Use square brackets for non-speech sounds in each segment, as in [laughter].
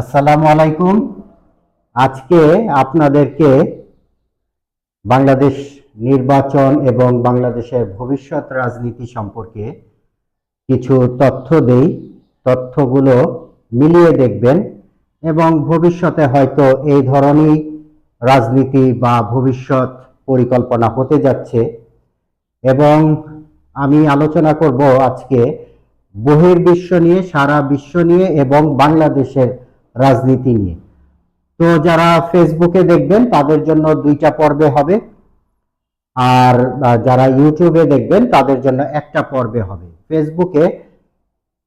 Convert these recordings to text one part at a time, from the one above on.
আসসালামু আলাইকুম। আজকে আপনাদেরকে বাংলাদেশ নির্বাচন এবং বাংলাদেশের ভবিষ্যৎ রাজনীতি সম্পর্কে কিছু তথ্য দেই। তথ্যগুলো মিলিয়ে দেখবেন এবং ভবিষ্যতে হয়তো এই ধরনের রাজনীতি বা ভবিষ্যৎ পরিকল্পনা হতে যাচ্ছে। এবং আমি আলোচনা করব আজকে বহির্বিশ্ব নিয়ে, সারা বিশ্ব নিয়ে এবং বাংলাদেশের রাজনীতি নিয়ে। তো যারা ফেসবুকে দেখবেন, তাদের জন্য দুইটা পর্বে হবে। আর যারা ইউটিউবে দেখবেন, তাদের জন্য একটা পর্বে হবে। ফেসবুকে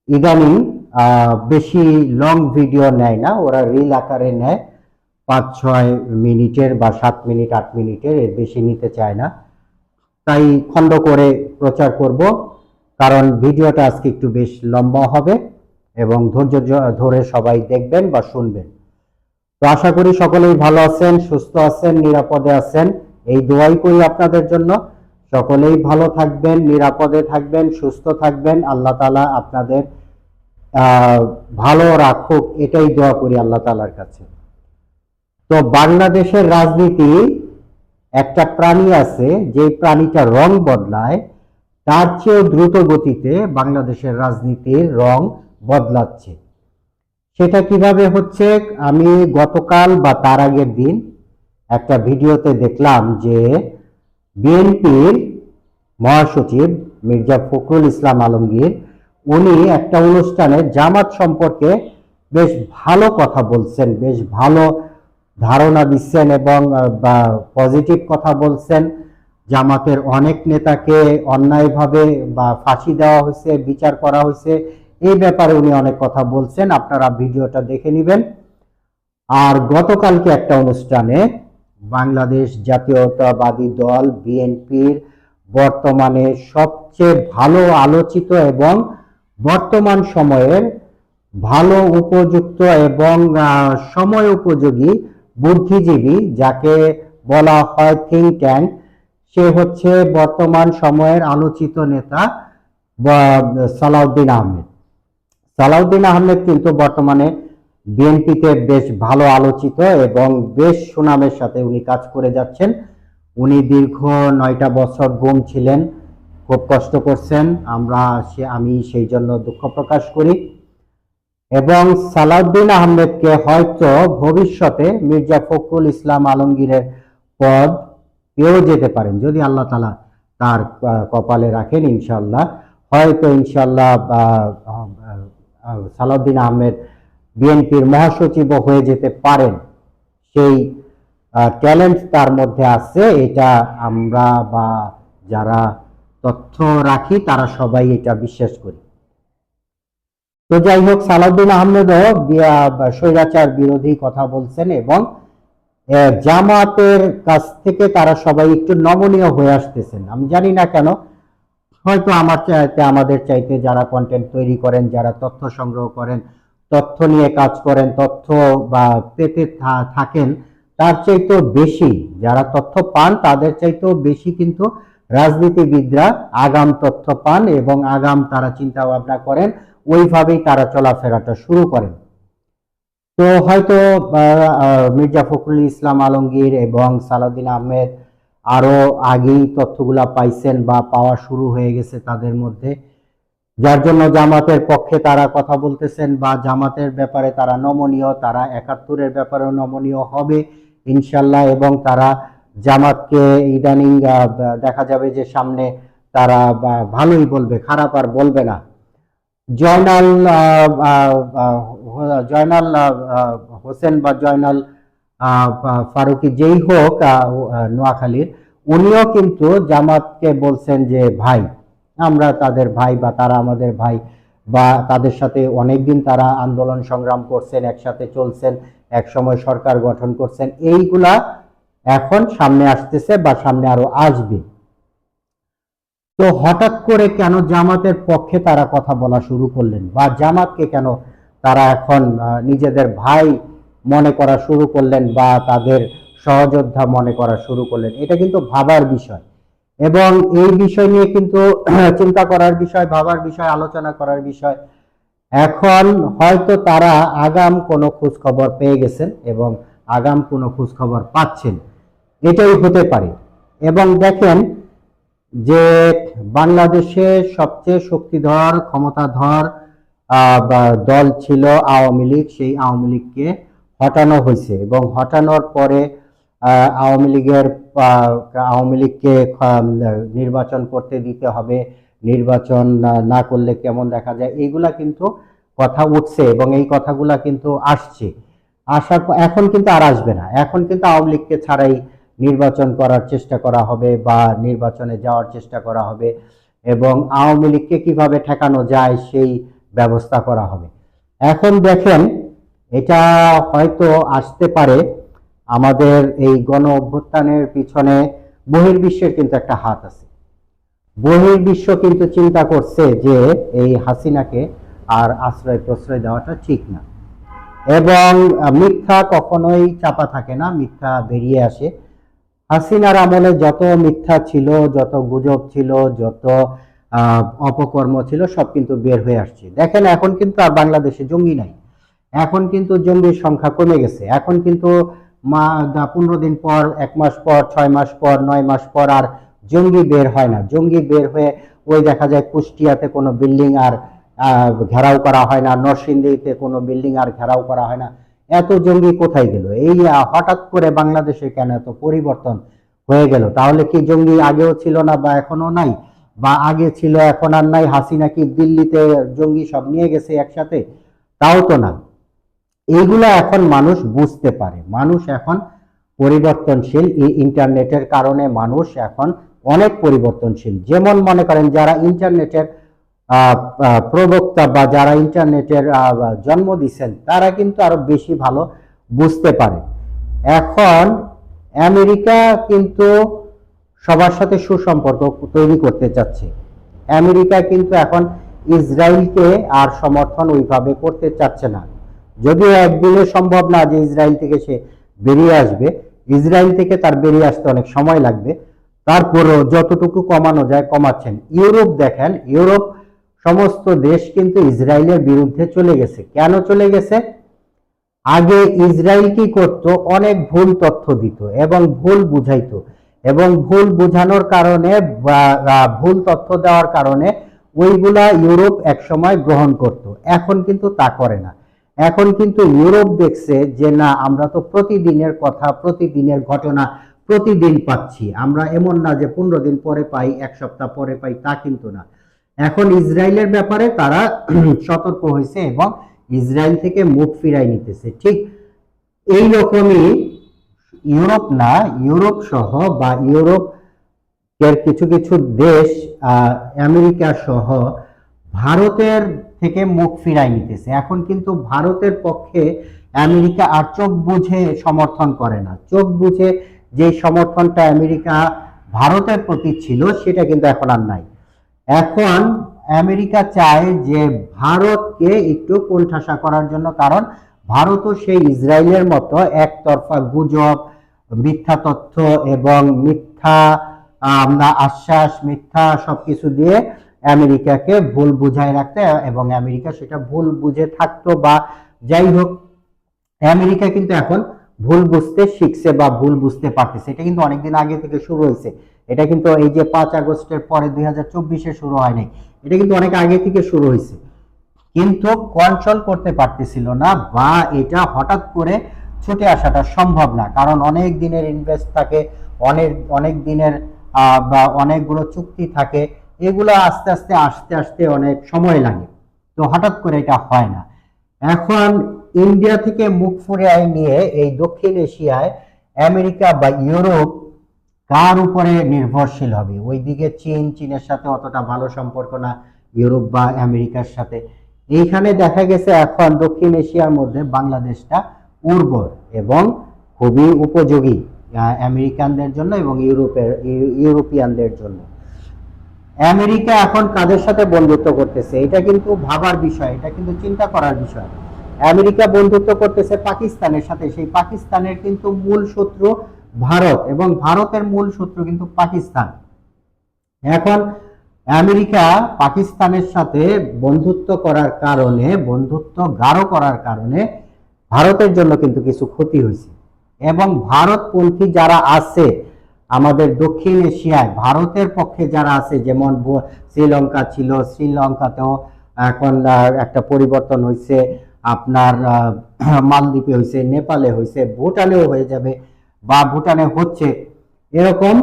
ইদানিং বেশি লং ভিডিও নেয় না। ওরা রিল আকারে নেয়। পাঁচ ছয় মিনিটের বা সাত মিনিট, আট মিনিটের, এর বেশি নিতে চায় না। তাই খণ্ড করে প্রচার করব। কারণ ভিডিওটা আজকে একটু বেশ লম্বা হবে। এবং ধৈর্য ধরে সবাই দেখবেন বা শুনবেন। তো আশা করি সকলেই ভালো আছেন, সুস্থ আছেন, নিরাপদে আছেন। এই দোয়াই করি আপনাদের জন্য। সকলেই ভালো থাকবেন, নিরাপদে থাকবেন, সুস্থ থাকবেন। আল্লাহ তাআলা আপনাদের ভালো রাখুক। এটাই দোয়া করি আল্লাহ তাআলার কাছে। তো বাংলাদেশের রাজনীতি, একটা প্রাণী আছে, যে প্রাণীটা রং বদলায়, তার চেয়েও দ্রুত গতিতে বাংলাদেশের রাজনীতির রং বদলাচ্ছে। সেটা কীভাবে হচ্ছে? আমি গতকাল বা তার আগের দিন একটা ভিডিওতে দেখলাম যে বিএনপির মহাসচিব মির্জা ফখরুল ইসলাম আলমগীর, উনি একটা অনুষ্ঠানে জামাত সম্পর্কে বেশ ভালো কথা বলছেন, বেশ ভালো ধারণা দিচ্ছেন এবং পজিটিভ কথা বলছেন। জামাতের অনেক নেতাকে অন্যায়ভাবে বা ফাঁসি দেওয়া হয়েছে, বিচার করা হয়েছে এই ব্যাপারে উনি অনেক কথা বলছেন, আপনারা ভিডিওটা দেখে নেবেন। আর গতকালকে একটা অনুষ্ঠানে বাংলাদেশ জাতীয়তাবাদী দল, বিএনপির বর্তমানে সবচেয়ে ভালো আলোচিত এবং বর্তমান সময়ের ভালো উপযুক্ত এবং সময় উপযোগী বুদ্ধিজীবী যাকে বলা হয় থিঙ্ক ট্যাঙ্ক সে হচ্ছে বর্তমান সময়ের আলোচিত নেতা সালাউদ্দিন আহমেদ। সালাউদ্দিন আহমেদ কিন্তু বর্তমানে বিএনপিতে বেশ ভালো আলোচিত এবং বেশ সুনামের সাথে উনি কাজ করে যাচ্ছেন। উনি দীর্ঘ নয়টা বছর গুম ছিলেন, খুব কষ্ট করছেন। আমরা আমি সেই জন্য দুঃখ প্রকাশ করি। এবং সালাউদ্দিন আহমেদকে হয়তো ভবিষ্যতে মির্জা ফখরুল ইসলাম আলমগীরের পদ পেয়েও যেতে পারেন, যদি আল্লাহ তালা তার কপালে রাখেন ইনশাল্লাহ হয়তো ইনশাল্লাহ সালাউদ্দিন আহমেদ বিএনপির মহাসচিবও হয়ে যেতে পারেন। সেই ট্যালেন্ট তার মধ্যে আছে, এটা আমরা বা যারা তথ্য রাখি, তারা সবাই এটা বিশ্বাস করি। তো যাই হোক, সালাউদ্দিন আহমেদও স্বৈরাচার বিরোধী কথা বলছেন এবং জামাতের কাছ থেকে তারা সবাই একটু নমনীয় হয়ে আসতেছেন। আমি জানি না কেন হয়তো আমার চাইতে, আমাদের চাইতে যারা কন্টেন্ট তৈরি করেন, যারা তথ্য সংগ্রহ করেন, তথ্য নিয়ে কাজ করেন, তথ্য বা পেতে থাকেন, তার চাইতেও বেশি, যারা তথ্য পান, তাদের চাইতেও বেশি কিন্তু রাজনীতিবিদরা আগাম তথ্য পান এবং আগাম তারা চিন্তা ভাবনা করেন, ওইভাবেই তারা চলাফেরাটা শুরু করেন। তো হয়তো মির্জা ফখরুল ইসলাম আলমগীর এবং সালাউদ্দিন আহমেদ আরও আগেই তথ্যগুলা পাইছেন বা পাওয়া শুরু হয়ে গেছে তাদের মধ্যে। যার জন্য জামাতের পক্ষে তারা কথা বলতেছেন বা জামাতের ব্যাপারে তারা নমনীয়, তারা একাত্তরের ব্যাপারেও নমনীয় হবে ইনশাল্লাহ এবং তারা জামাতকে ইদানিং দেখা যাবে যে সামনে তারা ভালোই বলবে, খারাপ আর বলবে না। জয়নাল জয়নাল হোসেন বা জয়নাল ফারুকি যেই হোক নোয়াখালীর উনিও কিন্তু জামাতকে বলছেন যে, ভাই, আমরা তাদের ভাই বা তারা আমাদের ভাই বা তাদের সাথে অনেকদিন তারা আন্দোলন সংগ্রাম করছেন, একসাথে চলছেন এক সময় সরকার গঠন করছেন, এইগুলা এখন সামনে আসতেছে বা সামনে আরও আসবে। তো হঠাৎ করে কেন জামাতের পক্ষে তারা কথা বলা শুরু করলেন বা জামাতকে কেন তারা এখন নিজেদের ভাই মনে করা শুরু করলেন বা তাদের সহযোদ্ধা মনে করা শুরু করলেন। এটা কিন্তু ভাবার বিষয়। এবং এই বিষয় নিয়ে কিন্তু [clears throat] চিন্তা করার বিষয়, ভাবার বিষয়, আলোচনা করার বিষয়। এখন হয়তো তারা আগাম কোনো খোঁজখবর পেয়ে গেছেন এবং আগাম কোনো খোঁজখবর পাচ্ছেন। এটাই হতে পারে। এবং দেখেন যে বাংলাদেশে সবচেয়ে শক্তিধর, ক্ষমতাধর দল ছিল আওয়ামী লীগ। সেই আওয়ামী লীগকে হটানো হয়েছে এবং হটানোর পরে আওয়ামী লীগের আওয়ামী লীগকে নির্বাচন করতে দিতে হবে, নির্বাচন না- করলে কেমন দেখা যায়, এইগুলা কিন্তু কথা উঠছে এবং এই কথাগুলা কিন্তু আসছে। আসার এখন কিন্তু আর আসবে না। এখন কিন্তু আওয়ামী লীগকে ছাড়াই নির্বাচন করার চেষ্টা করা হবে বা নির্বাচনে যাওয়ার চেষ্টা করা হবে এবং আওয়ামী লীগকে কীভাবে ঠেকানো যায় সেই ব্যবস্থা করা হবে। এখন দেখেন, এটা হয়তো আসতে পারে আমাদের এই গণ অভ্যুত্থানের পিছনে বহির্বিশ্বের কিন্তু একটা হাত আছে। বহির্বিশ্ব কিন্তু চিন্তা করছে যে এই হাসিনাকে আর আশ্রয় প্রশ্রয় দেওয়াটা ঠিক না। এবং মিথ্যা কখনোই চাপা থাকে না, মিথ্যা বেরিয়ে আসে। হাসিনার আমলে যত মিথ্যা ছিল, যত গুজব ছিল, যত অপকর্ম ছিল, সব কিন্তু বের হয়ে আসছে। দেখেন, এখন কিন্তু আর বাংলাদেশে জঙ্গি নাই। এখন কিন্তু জঙ্গির সংখ্যা কমে গেছে। এখন কিন্তু মা পনেরো দিন পর, এক মাস পর, ছয় মাস পর, নয় মাস পর আর জঙ্গি বের হয় না। জঙ্গি বের হয়ে ওই দেখা যায় কুষ্টিয়াতে কোনো বিল্ডিং আর ঘেরাও করা হয় না, নরসিংদীতে কোনো বিল্ডিং আর ঘেরাও করা হয় না। এত জঙ্গি কোথায় গেল? এই হঠাৎ করে বাংলাদেশে কেন এত পরিবর্তন হয়ে গেল? তাহলে কি জঙ্গি আগেও ছিল না বা এখনও নাই? বা আগে ছিল, এখন আর নাই? হাসিনা কি দিল্লিতে জঙ্গি সব নিয়ে গেছে একসাথে? তাও তো না এইগুলা এখন মানুষ বুঝতে পারে। মানুষ এখন পরিবর্তনশীল এই ইন্টারনেটের কারণে মানুষ এখন অনেক পরিবর্তনশীল। যেমন মনে করেন যারা ইন্টারনেটের প্রবক্তা বা যারা ইন্টারনেটের জন্ম দিচ্ছেন তারা কিন্তু আরও বেশি ভালো বুঝতে পারে। এখন আমেরিকা কিন্তু সবার সাথে সুসম্পর্ক তৈরি করতে চাচ্ছে। আমেরিকা কিন্তু এখন ইসরায়েলকে আর সমর্থন ওইভাবে করতে চাচ্ছে না। যদিও একদিনে সম্ভব না যে ইসরায়েল থেকে সে বেরিয়ে আসবে, ইসরায়েল থেকে তার বেরিয়ে আসতে অনেক সময় লাগবে। তারপরেও যতটুকু কমানো যায় কমাচ্ছেন। ইউরোপ দেখেন, ইউরোপ সমস্ত দেশ কিন্তু ইসরায়েলের বিরুদ্ধে চলে গেছে। কেন চলে গেছে? আগে ইসরায়েল কি করত? অনেক ভুল তথ্য দিত এবং ভুল বুঝাইতো। এবং ভুল বোঝানোর কারণে ভুল তথ্য দেওয়ার কারণে ওইগুলা ইউরোপ একসময় গ্রহণ করত। এখন কিন্তু তা করে না। এখন কিন্তু ইউরোপ দেখছে যে না, আমরা তো প্রতিদিনের কথা, প্রতিদিনের ঘটনা, প্রতিদিন পাচ্ছি। আমরা এমন না যে পনেরো দিন পরে পাই, এক সপ্তাহ পরে পাই, তা কিন্তু না। এখন ইসরায়েলের ব্যাপারে তারা [clears throat] সতর্ক হয়েছে এবং ইসরায়েল থেকে মুখ ফিরাই নিতেছে। ঠিক এই রকমই ইউরোপ না, ইউরোপ সহ বা ইউরোপ এর কিছু কিছু দেশ আমেরিকা সহ ভারতের থেকে মুখ ফিরাই নিতেছে। এখন কিন্তু ভারতের পক্ষে আমেরিকা আর চোখ বুঝে সমর্থন করে না। চোখ বুঝে যে সমর্থনটা আমেরিকা ভারতের প্রতি ছিল, সেটা কিন্তু এখন আর নাই। এখন আমেরিকা চায় যে ভারতকে একটু কোণঠাসা করার জন্য, কারণ ভারতও সেই ইসরায়েলের মতো একতরফা গুজব, মিথ্যা তথ্য এবং মিথ্যা না আশ্বাস, মিথ্যা সবকিছু দিয়ে আমেরিকাকে ভুল বুঝায় রাখতে এবং আমেরিকা সেটা ভুল বুঝে থাকতো বা যাই হোক, আমেরিকা কিন্তু এখন ভুল বুঝতে শিখছে বা ভুল বুঝতে পারতেছে। এটা কিন্তু অনেকদিন আগে থেকে শুরু হয়েছে। এটা কিন্তু এই যে পাঁচ আগস্টের পরে দুই হাজার চব্বিশে শুরু হয় নাই। এটা কিন্তু অনেক আগে থেকে শুরু হয়েছে। কিন্তু কন্ট্রোল করতে পারতেছিল না বা এটা হঠাৎ করে ছুটে আসাটা সম্ভব না। কারণ অনেক দিনের ইনভেস্ট থাকে, অনেক অনেক দিনের বা অনেকগুলো চুক্তি থাকে। এগুলো আস্তে আস্তে আস্তে আস্তে অনেক সময় লাগে। তো হঠাৎ করে এটা হয় না। এখন ইন্ডিয়া থেকে মুখ ফুরিয়ে নিয়ে এই দক্ষিণ এশিয়ায় আমেরিকা বা ইউরোপ কার উপরে নির্ভরশীল হবে? ওইদিকে চীন, চীনের সাথে অতটা ভালো সম্পর্ক না, ইউরোপ বা আমেরিকার সাথে। এইখানে দেখা গেছে এখন দক্ষিণ এশিয়ার মধ্যে বাংলাদেশটা উর্বর এবং খুবই উপযোগী আমেরিকানদের জন্য এবং ইউরোপের ইউরোপিয়ানদের জন্য। আমেরিকা এখন কাদের সাথে বন্ধুত্ব করতেছে? এটা কিন্তু ভাবার বিষয়, এটা কিন্তু চিন্তা করার বিষয়। আমেরিকা বন্ধুত্ব করতেছে পাকিস্তানের সাথে, সেই পাকিস্তানের কিন্তু মূল শত্রু ভারত এবং ভারতের মূল শত্রু কিন্তু পাকিস্তান। এখন আমেরিকা পাকিস্তানের সাথে বন্ধুত্ব করার কারণে, বন্ধুত্ব গাঢ় করার কারণে ভারতের জন্য কিন্তু কিছু ক্ষতি হয়েছে। এবং ভারতপন্থী যারা আছে আমাদের দক্ষিণ এশিয়ায় ভারতের পক্ষে যারা আছে, যেমন শ্রীলঙ্কা ছিল, শ্রীলঙ্কাতেও এখন একটা পরিবর্তন হয়েছে আপনার মালদ্বীপে হয়েছে নেপালে হয়েছে ভুটানেও হয়ে যাবে বা ভুটানে হচ্ছে। এরকম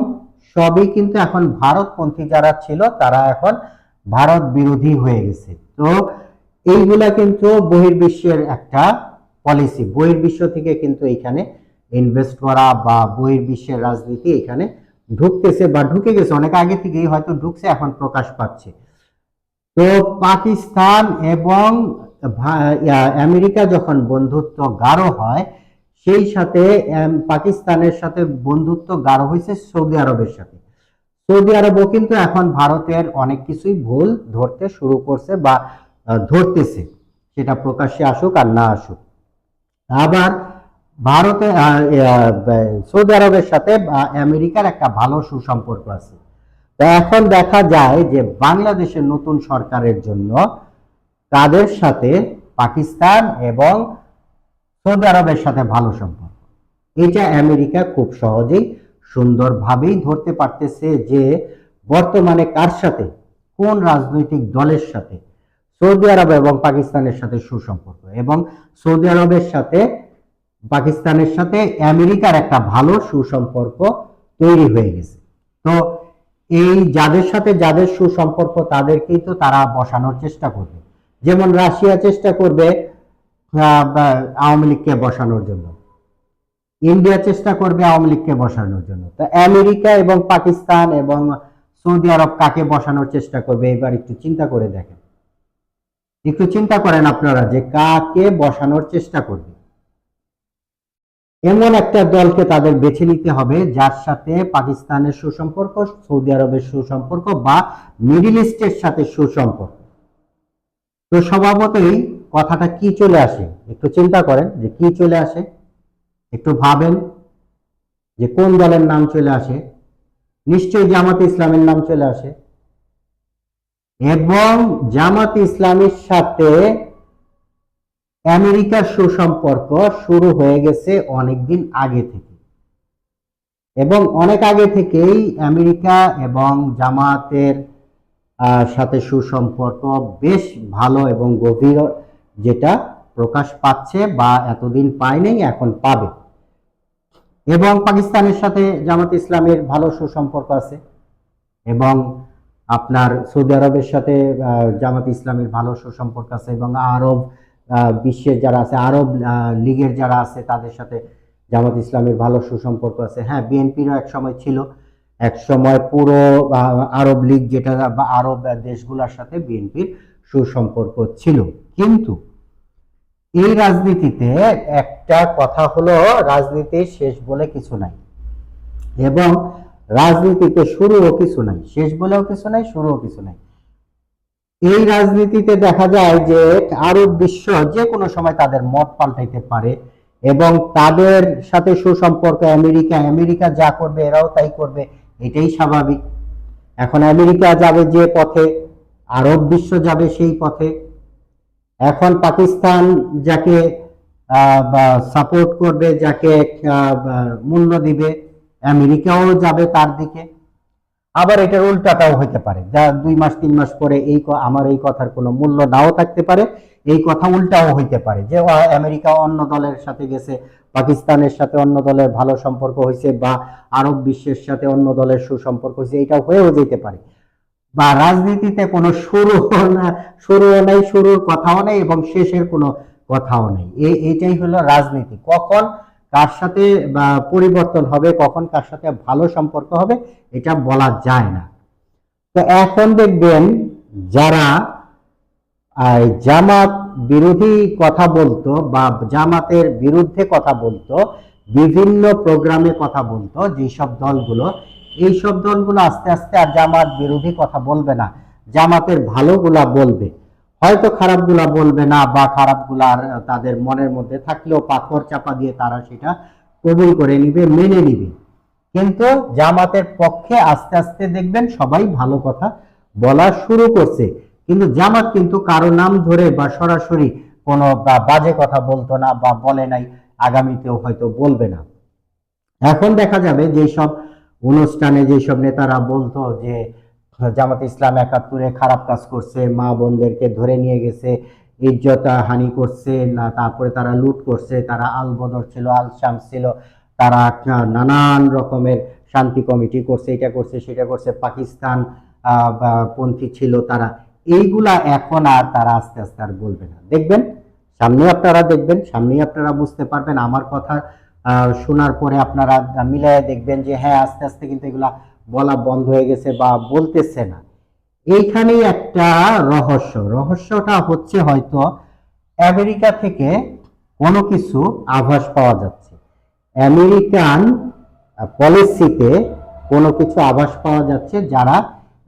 সবই কিন্তু এখন ভারতপন্থী যারা ছিল, তারা এখন ভারত বিরোধী হয়ে গেছে। তো এইগুলা কিন্তু বহির্বিশ্বের একটা পলিসি বহির্বিশ্ব থেকে কিন্তু এখানে ইনভেস্ট করা বা বহির্বিশ্বের রাজনীতি এখানে ঢুকতেছে বা ঢুকে গেছে। অনেক আগে থেকেই হয়তো ঢুকছে, এখন প্রকাশ পাচ্ছে। তো পাকিস্তান এবং আমেরিকা যখন বন্ধুত্ব গাঢ় হয়, সেই সাথে পাকিস্তানের সাথে বন্ধুত্ব গাঢ় হয়েছে সৌদি আরবের সাথে। সৌদি আরবও কিন্তু এখন ভারতের অনেক কিছুই ভুল ধরতে শুরু করছে বা ধরতেছে। সেটা প্রকাশ্যে আসুক আর না আসুক। আবার ভারতে সৌদি আরবের সাথে আমেরিকার একটা ভালো সুসম্পর্ক আছে। এখন দেখা যায় যে বাংলাদেশের নতুন সরকারের জন্য তাদের সাথে পাকিস্তান এবং সৌদি আরবের সাথে ভালো সম্পর্ক। এটা আমেরিকা খুব সহজেই সুন্দরভাবেই ধরতে পারতেছে যে বর্তমানে কার সাথে, কোন রাজনৈতিক দলের সাথে সৌদি আরব এবং পাকিস্তানের সাথে সুসম্পর্ক এবং সৌদি আরবের সাথে পাকিস্তানের সাথে আমেরিকার একটা ভালো সুসম্পর্ক তৈরি হয়ে গেছে। তো এই যাদের সাথে যাদের সুসম্পর্ক, তাদেরকেই তো তারা বসানোর চেষ্টা করবে। যেমন রাশিয়া চেষ্টা করবে আওয়ামী লীগকে বসানোর জন্য। ইন্ডিয়া চেষ্টা করবে আওয়ামী লীগকে বসানোর জন্য। তো আমেরিকা এবং পাকিস্তান এবং সৌদি আরব কাকে বসানোর চেষ্টা করবে, এবার একটু চিন্তা করে দেখেন। একটু চিন্তা করেন আপনারা যে কাকে বসানোর চেষ্টা করবে। এমন একটা দলকে তাদের বেছে নিতে হবে, যার সাথে পাকিস্তানের সুসম্পর্ক, সৌদি আরবের সুসম্পর্ক বা মিডিল ইস্টের সাথে সুসম্পর্ক। তো স্বভাবতই কথাটা কি চলে আসে? একটু চিন্তা করেন যে কি চলে আসে। একটু ভাবেন যে কোন দলের নাম চলে আসে। নিশ্চয়ই জামাতে ইসলামের নাম চলে আসে। এবং জামাত ইসলামের সাথে আমেরিকার সুসম্পর্ক শুরু হয়ে গেছে অনেকদিন আগে থেকে। এবং অনেক আগে থেকেই আমেরিকা এবং জামাতের সাথে সুসম্পর্ক বেশ ভালো এবং গভীর যেটা প্রকাশ পাচ্ছে বা এতদিন পায়নি এখন পাবে। এবং পাকিস্তানের সাথে জামাত ইসলামের ভালো সুসম্পর্ক আছে এবং আপনার সৌদি আরবের সাথে জামাত ইসলামের ভালো সুসম্পর্ক আছে এবং আরব বিশ্বের যারা আছে, আরব লীগের যারা আছে, তাদের সাথে জামাত ইসলামের ভালো সুসম্পর্ক আছে। হ্যাঁ বিএনপিরও এক সময় ছিল। এক সময় পুরো আরব লীগ যেটা বা আরব দেশগুলোর সাথে বিএনপির সুসম্পর্ক ছিল। কিন্তু এই রাজনীতিতে একটা কথা হলো রাজনীতির শেষ বলে কিছু নাই। এবং রাজনীতিতে শুরুও কিছু নাই। শেষ বলেও কিছু নাই, শুরুও কিছু নাই। এই রাজনীতিতে দেখা যায় যে আরব বিশ্ব যে কোনো সময় তাদের মত পাল্টাইতে পারে এবং তাদের সাথে সুসম্পর্ক, আমেরিকা আমেরিকা যা করবে এরাও তাই করবে, এটাই স্বাভাবিক। এখন আমেরিকা যাবে যে পথে, আরব বিশ্ব যাবে সেই পথে। এখন পাকিস্তান যাকে সাপোর্ট করবে, যাকে মূল্য দিবে, আমেরিকাও যাবে তার দিকে। আবার এটার উল্টাটাও হতে পারে। যা দুই মাস, তিন মাস পরে এই আমার এই কথার কোনো মূল্য নাও থাকতে পারে, এই কথা উল্টাও হইতে পারে যে আমেরিকা অন্য দলের সাথে গেছে, পাকিস্তানের সাথে অন্য দলের ভালো সম্পর্ক হয়েছে বা আরব বিশ্বের সাথে অন্য দলের সুসম্পর্ক হয়েছে এটা হয়েও যেতে পারে। বা রাজনীতিতে কোনো শুরু না, শুরুও নেই, শুরুর কথাও নেই এবং শেষের কোনো কথাও নেই। এই এইটাই হলো রাজনীতি। কখন কার সাথে পরিবর্তন হবে, কখন কার সাথে ভালো সম্পর্ক হবে, এটা বলা যায় না। তো এখন দেখবেন যারা জামাত বিরোধী কথা বলতো, বা জামাতের বিরুদ্ধে কথা বলতো, বিভিন্ন প্রোগ্রামে কথা বলতো, যেসব দলগুলো, এইসব দলগুলো আস্তে আস্তে আর জামাত বিরোধী কথা বলবে না। জামাতের ভালোগুলা বলবে। হয়তো খারাপগুলা বলবে না বা খারাপগুলা তাদের মনের মধ্যে থাকলেও পাথর চাপা দিয়ে তারা সেটা কবুল করে নিবে, মেনে নিবে। কিন্তু জামাতের পক্ষে আস্তে আস্তে দেখবেন সবাই ভালো কথা বলা শুরু করছে। কিন্তু জামাত কিন্তু কারও নাম ধরে বা সরাসরি কোনো বা- বাজে কথা বলতো না বা বলে নাই, আগামীতেও হয়তো বলবে না। এখন দেখা যাবে যেসব অনুষ্ঠানে যেসব নেতারা বলতো যে জামাত ইসলাম একাত্তরে খারাপ কাজ করছে, মা বোনদেরকে ধরে নিয়ে গেছে, ইজ্জত হানি করছে, না, তারপরে তারা লুট করছে, তারা আল বদর ছিল আল শামস ছিল, তারা নানান রকমের শান্তি কমিটি করছে, এটা করছে, সেটা করছে, পাকিস্তান পন্থী ছিল তারা। এইগুলা এখন আর তারা আস্তে আস্তে আর বলবে না। দেখবেন সামনে আপনারা দেখবেন সামনে আপনারা বুঝতে পারবেন। আমার কথা শোনার পরে আপনারা মিলাই দেখবেন যে হ্যাঁ আস্তে আস্তে কিন্তু এগুলা বলা বন্ধ হয়ে গেছে বা বলতেছে না। এইখানেই একটা রহস্য। রহস্যটা হচ্ছে হয়তো আমেরিকা থেকে কোনো কিছু আভাস পাওয়া যাচ্ছে। আমেরিকান পলিসিতে কোনো কিছু আভাস পাওয়া যাচ্ছে যারা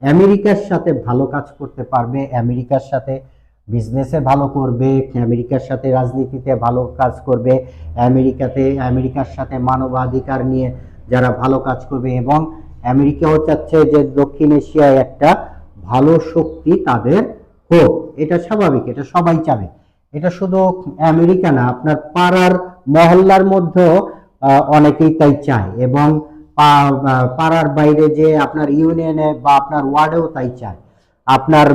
আমেরিকার সাথে ভালো কাজ করতে পারবে, আমেরিকার সাথে বিজনেসে ভালো করবে, আমেরিকার সাথে রাজনীতিতে ভালো কাজ করবে, আমেরিকাতে, আমেরিকার সাথে মানবাধিকার নিয়ে যারা ভালো কাজ করবে এবং আমেরিকাও চাচ্ছে যে দক্ষিণ এশিয়ায় একটা ভালো শক্তি তাদের হোক। এটা স্বাভাবিক, এটা সবাই চাবে। এটা শুধু আমেরিকা না, আপনার পাড়ার মহল্লার মধ্যেও অনেকেই তাই চায় এবং পাড়ার বাইরে যে আপনার ইউনিয়নে বা আপনার ওয়ার্ডেও তাই চায়। আপনার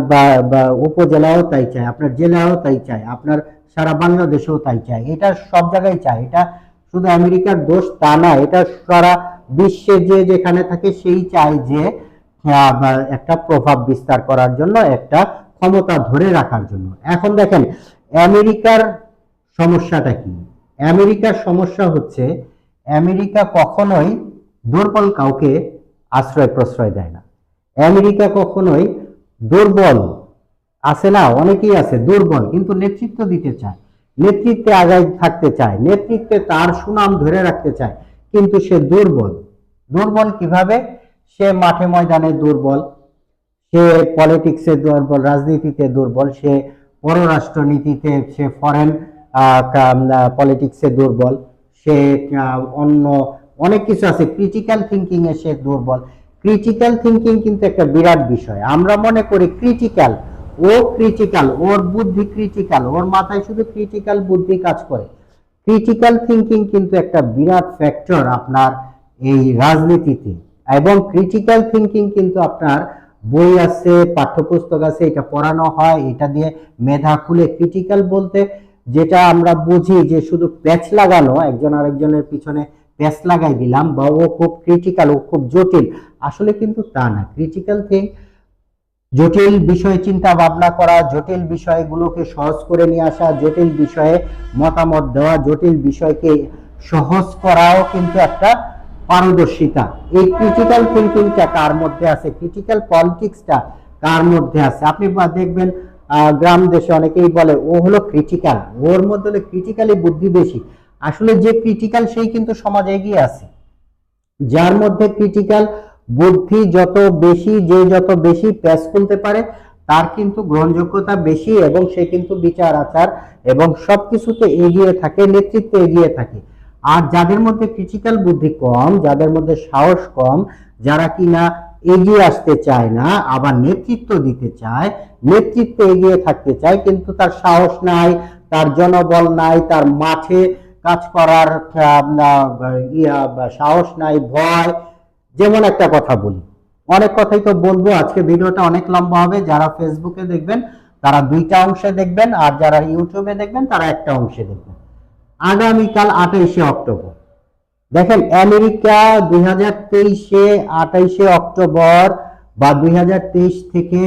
উপজেলাও তাই চায়, আপনার জেলাও তাই চায়, আপনার সারা বাংলাদেশেও তাই চায়। এটা সব জায়গায় চায়। এটা শুধু আমেরিকার দোষ তা না, এটা সারা বিশ্বে যে যেখানে থাকে সেই চায় যে একটা প্রভাব বিস্তার করার জন্য, একটা ক্ষমতা ধরে রাখার জন্য। এখন দেখেন, আমেরিকার সমস্যাটা কি? আমেরিকার সমস্যা হচ্ছে, আমেরিকা কখনোই দুর্বল কাউকে আশ্রয় প্রশ্রয় দেয় না। আমেরিকা কখনোই দুর্বল আছে না, অনেকেই আছে দুর্বল, কিন্তু নেতৃত্ব দিতে চায়, নেতৃত্বে আগায় থাকতে চায়, নেতৃত্বে তার সুনাম ধরে রাখতে চায়। কিন্তু সে দুর্বল। দুর্বল কীভাবে? সে মাঠে ময়দানে দুর্বল, সে পলিটিক্সে দুর্বল, রাজনীতিতে দুর্বল, সে পররাষ্ট্র নীতিতে সে ফরেন পলিটিক্সে দুর্বল, সে অন্য অনেক কিছু আছে। ক্রিটিক্যাল থিঙ্কিং এ সে দুর্বল। ক্রিটিক্যাল থিঙ্কিং কিন্তু একটা বিরাট বিষয়। আমরা মনে করি ক্রিটিক্যাল ও ক্রিটিক্যাল ওর বুদ্ধি ক্রিটিক্যাল ওর মাথায় শুধু ক্রিটিক্যাল বুদ্ধি কাজ করে। ক্রিটিক্যাল থিঙ্কিং কিন্তু একটা বিরাট ফ্যাক্টর আপনার এই রাজনীতিতে। এবং ক্রিটিক্যাল থিঙ্কিং কিন্তু আপনার বই আছে, পাঠ্যপুস্তক আছে, এটা পড়ানো হয়, এটা দিয়ে মেধা খুলে ক্রিটিক্যাল বলতে যেটা আমরা বুঝি যে শুধু প্যাচ লাগানো, একজন আরেকজনের পিছনে প্যাচ লাগাই দিলাম বা ও খুব ক্রিটিক্যাল ও খুব জটিল। আসলে কিন্তু তা না। ক্রিটিক্যাল থিঙ্ক জটিল বিষয়ে চিন্তা ভাবনা করা, জটিল বিষয়গুলোকে সহজ করে নিয়ে আসা, জটিল বিষয়ে মতামত দেওয়া, জটিল বিষয়কে সহজ করাও কিন্তু একটা পারদর্শিতা। এই ক্রিটিক্যাল থিঙ্কিংটা কার মধ্যে আছে? ক্রিটিক্যাল পলিটিক্সটা কার মধ্যে আছে? আপনি দেখবেন গ্রাম দেশে অনেকেই বলে, ও হলো ক্রিটিক্যাল ওর মধ্যে হলো ক্রিটিক্যালি বুদ্ধি বেশি। আসলে যে ক্রিটিক্যাল সেই কিন্তু সমাজে এগিয়ে আছে। যার মধ্যে ক্রিটিক্যাল বুদ্ধি যত বেশি, যে যত বেশি প্যাচ খুলতে পারে, তার কিন্তু গ্রহণযোগ্যতা বেশি এবং সে কিন্তু বিচার, আচার এবং সবকিছুতে এগিয়ে থাকে, নেতৃত্বে এগিয়ে থাকে। আর যাদের মধ্যে ক্রিটিক্যাল বুদ্ধি কম, যাদের মধ্যে সাহস কম, যারা কিনা এগিয়ে আসতে চায় না, আবার নেতৃত্ব দিতে চায়, নেতৃত্বে এগিয়ে থাকতে চায়, কিন্তু তার সাহস নাই, তার জনবল নাই, তার মাঠে কাজ করার সাহস নাই, ভয় যেমন একটা কথা বলি। অনেক কথাই তো বলব, আজকে ভিডিওটা অনেক লম্বা হবে। যারা ফেসবুকে দেখবেন, তারা দুইটা অংশে দেখবেন, আর যারা ইউটিউবে দেখবেন, তারা একটা অংশে দেখবেন। আগামীকাল আঠাইশে অক্টোবর। দেখেন, আমেরিকা দুই হাজার তেইশে, আঠাইশে অক্টোবর বা দুই হাজার তেইশ থেকে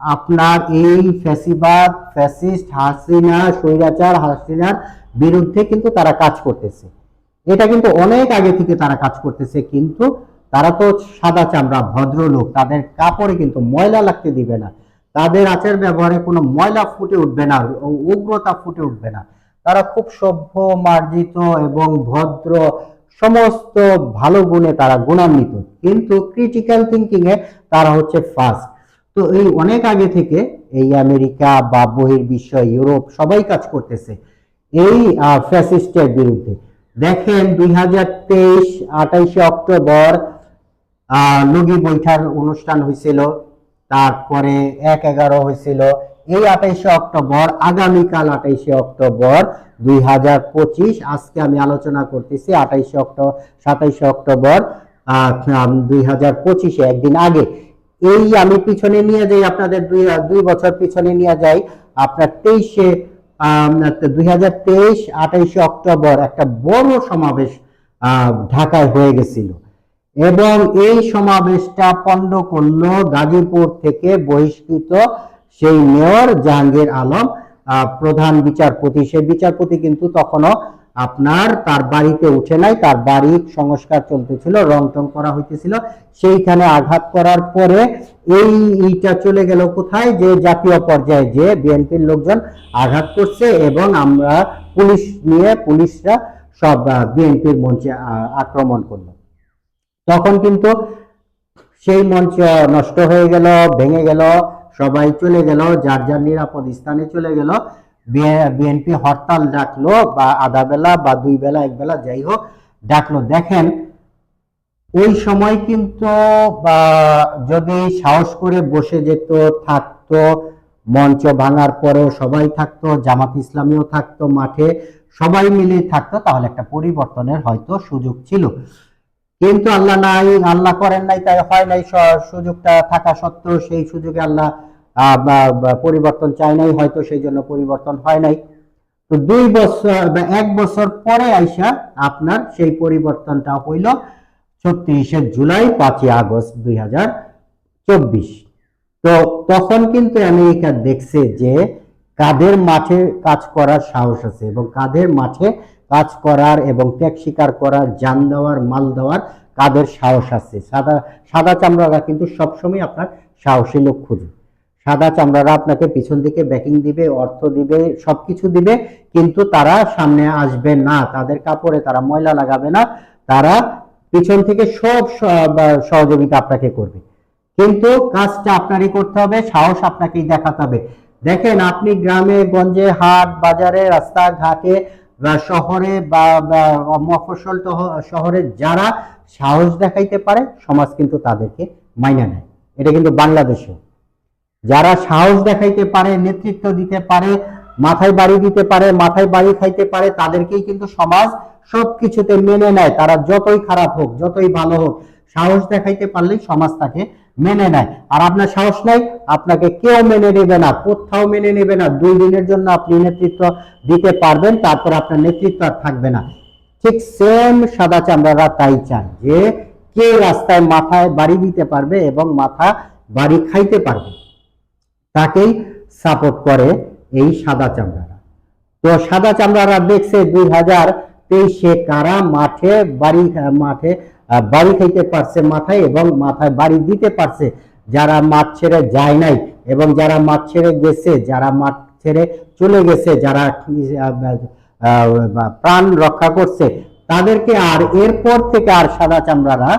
আপনার এই ফ্যাসিবাদ, ফ্যাসিস্ট, হাসিনা, স্বৈরাচার, হাসিনার বিরুদ্ধে কিন্তু তারা কাজ করতেছে। এটা কিন্তু অনেক আগে থেকে তারা কাজ করতেছে, কিন্তু তারা তো সাদা চামড়া, ভদ্রলোক, তাদের কাপড়ে কিন্তু ময়লা লাগতে দিবে না। তাদের আচার ব্যবহারে কোনো ময়লা ফুটে উঠবে না উগ্রতা ফুটে উঠবে না। তারা খুব সভ্য, মার্জিত এবং ভদ্র, সমস্ত ভালো গুণে তারা গুণান্বিত। কিন্তু ক্রিটিক্যাল থিঙ্কিং এ তারা হচ্ছে ফার্স্ট তো এই অনেক আগে থেকে এই আমেরিকা বা বহির্বিশ্ব, ইউরোপ সবাই কাজ করতেছে এই ফ্যাসিস্টের বিরুদ্ধে। দেখেন দুই হাজার তেইশ, আঠাইশে অক্টোবর লগি বৈঠার অনুষ্ঠান হয়েছিল তারপরে এক এগারো হয়েছিল এই আঠাইশে অক্টোবর, আগামীকাল আঠাইশে অক্টোবর দুই হাজার পঁচিশ, আজকে আমি আলোচনা করতেছি আঠাইশে অক্টোবর সাতাইশে অক্টোবর দুই হাজার পঁচিশে, একদিন আগে। এই আমি পিছনে নিয়ে যাই, আপনাদের দুই দুই বছর পিছনে নিয়ে যাই। আপনার তেইশে দুই হাজার তেইশ, আঠাইশে অক্টোবর একটা বড় সমাবেশ ঢাকায় হয়ে গেছিল। এবং এই সমাবেশটা পণ্ড করল গাজীপুর থেকে বহিষ্কৃত সেই মেয়র জাহাঙ্গীর আলম প্রধান বিচারপতি। সেই বিচারপতি কিন্তু তখনও আপনার তার বাড়িতে উঠে নাই, তার বাড়ি সংস্কার চলতেছিল রং টং করা হইতেছিল। সেইখানে আঘাত করার পরে এই এইটা চলে গেল কোথায়? যে জাতীয় পর্যায়ে যে বিএনপির লোকজন আঘাত করছে এবং আমরা পুলিশ নিয়ে পুলিশরা সব বিএনপির মঞ্চে আক্রমণ করল। তখন কিন্তু সেই মঞ্চ নষ্ট হয়ে গেল, ভেঙে গেল, সবাই চলে গেল, যার যার নিরাপদ স্থানে চলে গেল। বিএনপি হরতাল ডাকলো বা আধা বেলা বা দুই বেলা, এক বেলা, যাই হোক, ডাকলো। দেখেন, ওই সময় কিন্তু, বা যদি সাহস করে বসে যেত, থাকতো, মঞ্চ ভাঙার পরেও সবাই থাকতো, জামাত ইসলামীও থাকতো মাঠে, সবাই মিলে থাকতো, তাহলে একটা পরিবর্তনের হয়তো সুযোগ ছিল। কিন্তু আল্লাহ নাই, আল্লাহ করেন নাই, তাই হয় নাই সুযোগটা থাকা সত্ত্বেও সেই সুযোগে আল্লাহ পরিবর্তন চায় নাই, হয়তো সেই জন্য পরিবর্তন হয় নাই। তো দুই বছর বা এক বছর পরে আইসা আপনার সেই পরিবর্তনটা হইল ছত্রিশে জুলাই, পাঁচই আগস্ট দুই তো তখন কিন্তু আমেরিকা দেখছে যে কাদের মাঠে কাজ করার সাহস আছে এবং কাদের মাঠে কাজ করার এবং ত্যাগ স্বীকার করার, জান দেওয়ার, মাল দেওয়ার কাদের সাহস আছে? সাদা সাদা চামড়ারা কিন্তু সবসময় আপনার সাহসী লোক খুঁজে। সাদা চামড়ারা আপনাকে পিছন দিকে ব্যাকিং দিবে, অর্থ দিবে, সবকিছু দিবে, কিন্তু তারা সামনে আসবে না। তাদের কাপড়ে তারা ময়লা লাগাবে না। তারা পিছন থেকে সব সহযোগিতা আপনাকে করবে। কিন্তু কাজটা আপনারই করতে হবে, সাহস আপনাকেই দেখাতে হবে। দেখেন, আপনি গ্রামে, গঞ্জে, হাট, বাজারে, রাস্তাঘাটে শহরে বা মফস্বল শহরে যারা সাহস দেখাইতে পারে, সমাজ কিন্তু তাদেরকে মাইনা নেয়। এটা কিন্তু বাংলাদেশেও যারা সাহস দেখাইতে পারে, নেতৃত্ব দিতে পারে, মাথায় বাড়ি দিতে পারে, মাথায় বাড়ি খাইতে পারে, তাদেরকেই কিন্তু সমাজ সবকিছুতে মেনে নেয়। তারা যতই খারাপ হোক, যতই ভালো হোক, সাহস দেখাইতে পারলেই সমাজ তাকে মেনে নেয়। আর আপনার সাহস নাই, আপনাকে কেউ মেনে নেবে না, কোথাও মেনে নেবে না। দুই দিনের জন্য আপনি নেতৃত্ব দিতে পারবেন, তারপর আপনার নেতৃত্ব আর থাকবে না। ঠিক সেম সাদা চামড়ারা তাই চায় যে, কে রাস্তায় মাথায় বাড়ি দিতে পারবে এবং মাথা বাড়ি খাইতে পারবে। তাকেই সাপোর্ট করে এই সাদা চামড়ারা। তো সাদা চামড়ারা দেখছে দুই হাজার তেইশে কারা মাঠে বাড়ি, মাঠে বাড়ি খাইতে পারছে মাথায় এবং মাথায় বাড়ি দিতে পারছে। যারা মাঠ ছেড়ে যায় নাই এবং যারা মাঠ ছেড়ে গেছে, যারা মাঠ ছেড়ে চলে গেছে, যারা প্রাণ রক্ষা করছে, তাদেরকে আর এরপর থেকে আর সাদা চামড়ারা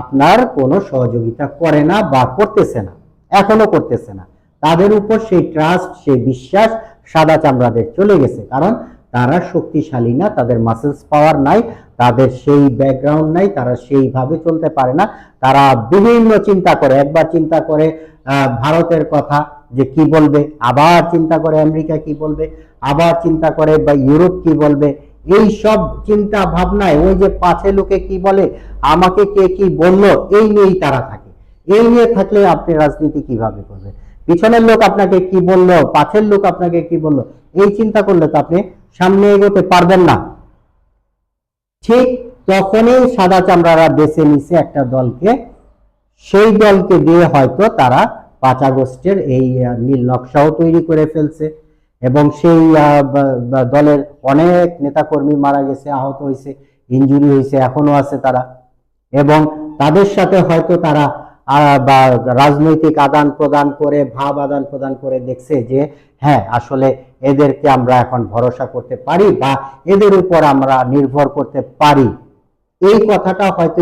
আপনার কোনো সহযোগিতা করে না বা করতেছে না, এখনও করতেছে না। তাদের উপর সেই ট্রাস্ট সেই বিশ্বাস সাদা চামড়াদের চলে গেছে। কারণ তারা শক্তিশালী না, তাদের মাসেলস পাওয়ার নাই, তাদের সেই ব্যাকগ্রাউন্ড নাই, তারা সেইভাবে চলতে পারে না। তারা বিভিন্ন চিন্তা করে, একবার চিন্তা করে ভারতের কথা যে কি বলবে, আবার চিন্তা করে আমেরিকা কি বলবে, আবার চিন্তা করে বা ইউরোপ কি বলবে, এই সব চিন্তা ভাবনায় ওই যে পাছে লোকে কি বলে, আমাকে কে কি বলল, এই নিয়েই তারা থাকে। এই নিয়ে থাকলে আপনি রাজনীতি কীভাবে করবেন? পিছনের লোক আপনাকে কি বলল? পাশের লোক আপনাকে কি বলল? এই চিন্তা করলে তো আপনি সামনে এগোতে পারবেন না। ঠিক তখনই সাদা চামড়ারা বেছে নিছে একটা দলকে। সেই দলকে দিয়ে হয়তো তারা পাঁচ আগস্টের এই নীল নকশাও তৈরি করে ফেলছে এবং সেই দলের অনেক নেতাকর্মী মারা গেছে, আহত হয়েছে, ইনজুরি হয়েছে, এখনও আছে তারা। এবং তাদের সাথে হয়তো তারা বা রাজনৈতিক আদান প্রদান করে, ভাব আদান প্রদান করে দেখছে যে হ্যাঁ আসলে এদেরকে আমরা এখন ভরসা করতে পারি বা এদের উপর আমরা নির্ভর করতে পারি। এই কথাটা হয়তো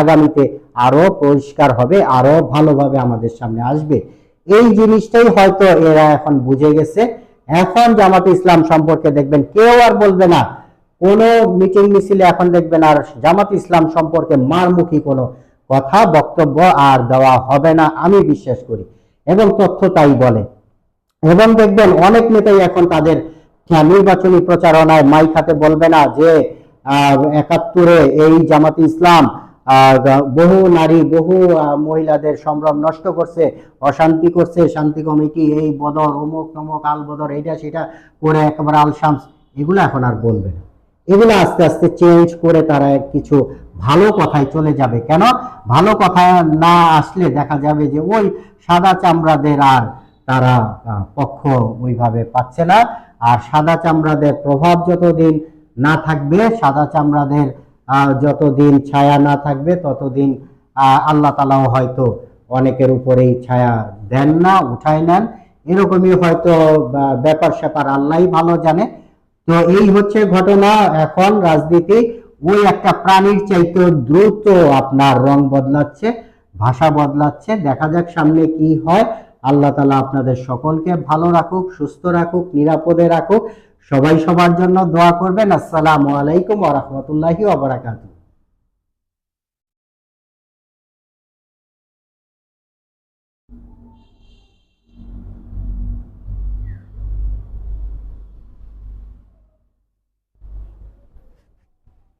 আগামীতে আরও পরিষ্কার হবে, আরও ভালোভাবে আমাদের সামনে আসবে। এই জিনিসটাই হয়তো এরা এখন বুঝে গেছে। এখন জামাত ইসলাম সম্পর্কে দেখবেন কেউ আর বলবে না। কোনো মিটিং মিছিলে এখন দেখবেন আর জামাত ইসলাম সম্পর্কে মারমুখী কোনো কথা, বক্তব্য আর দেওয়া হবে না, আমি বিশ্বাস করি। এবং তথ্য তাই বলে। এবং দেখবেন অনেক নেতাই এখন তাদের নির্বাচনী প্রচারণায় মাইক হাতে বলবে না যে একাত্তরে এই জামাতে ইসলাম বহু নারী, বহু মহিলাদের সম্ভ্রম নষ্ট করছে, অশান্তি করছে, শান্তি কমিটি, এই বদর, অমুক, তমুক, আল বদর, এইটা, সেটা করে একেবারে আল শামস এগুলো এখন আর বলবে না। এগুলো আস্তে আস্তে চেঞ্জ করে তারা কিছু ভালো কথায় চলে যাবে। কেন? ভালো কথা না আসলে দেখা যাবে যে ওই সাদা চামড়াদের আর তারা পক্ষ ওইভাবে পাচ্ছে না। আর সাদা চামড়াদের প্রভাব যতদিন না থাকবে, সাদা চামড়াদের যতদিন ছায়া না থাকবে, ততদিন আল্লাহ তালাও হয়তো অনেকের উপরেই ছায়া দেন না, উঠায় নেন। এরকমই হয়তো ব্যাপার স্যাপার আল্লাহই ভালো জানে। তো এই হচ্ছে ঘটনা এখন রাজনীতি। ওই একটা প্রাণীর চাইতে দ্রুত আপনার রং বদলাচ্ছে, ভাষা বদলাচ্ছে। দেখা যাক সামনে কি হয়। আল্লাহ তালা আপনাদের সকলকে ভালো রাখুক, সুস্থ রাখুক, নিরাপদে রাখুক। সবাই সবার জন্য দোয়া করবেন। আসসালামু আলাইকুম আ রাহমাতুল্লাহি